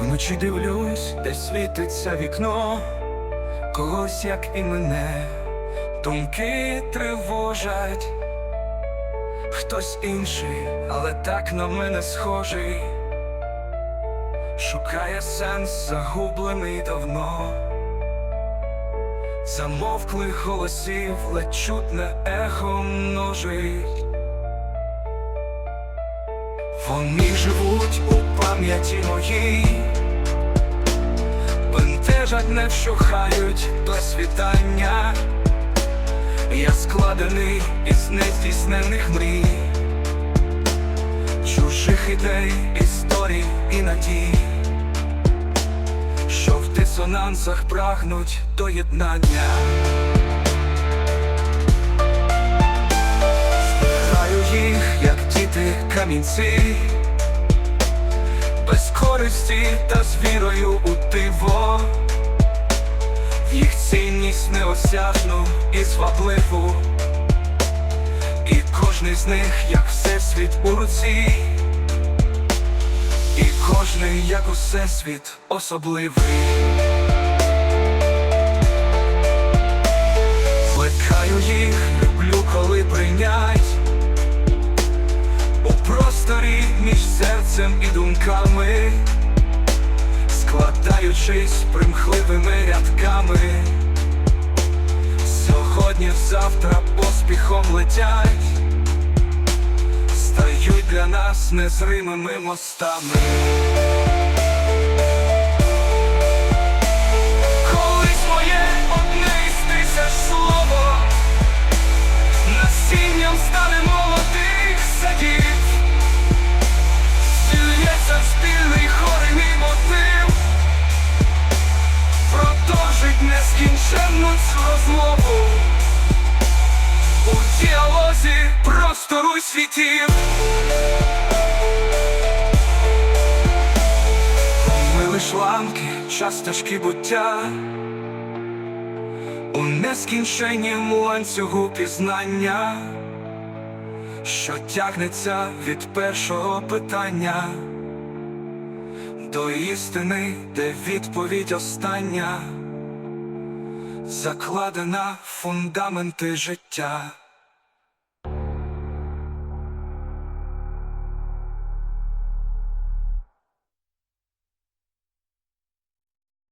Вночі дивлюсь, де світиться вікно, когось, як і мене, думки тривожать, хтось інший, але так на мене схожий, шукає сенс, загублений давно, замовклих голосів ледь чутне ехо множить. Вони живуть у пам'яті моїй, бентежать, не вщухають до світання. Я складений із нездійснених мрій, чужих ідей, історій і надій, що в дисонансах прагнуть до єднання. Граю їх, як діти камінці, без користі та з вірою у диво, їх цінність неосяжну і звабливу, і кожний з них, як всесвіт у руці, і кожний, як усесвіт особливий. Серцем складаючись примхливими рядками. Сьогодні, завтра поспіхом летять, стають для нас незримими мостами. Продовжить нескінченну цю розмову. У діалозі простору світів. Ми лиш ламки, час тяжкі буття. У нескінченнім ланцюгу пізнання, що тягнеться від першого питання до істини, де відповідь остання, закладена фундаменти життя.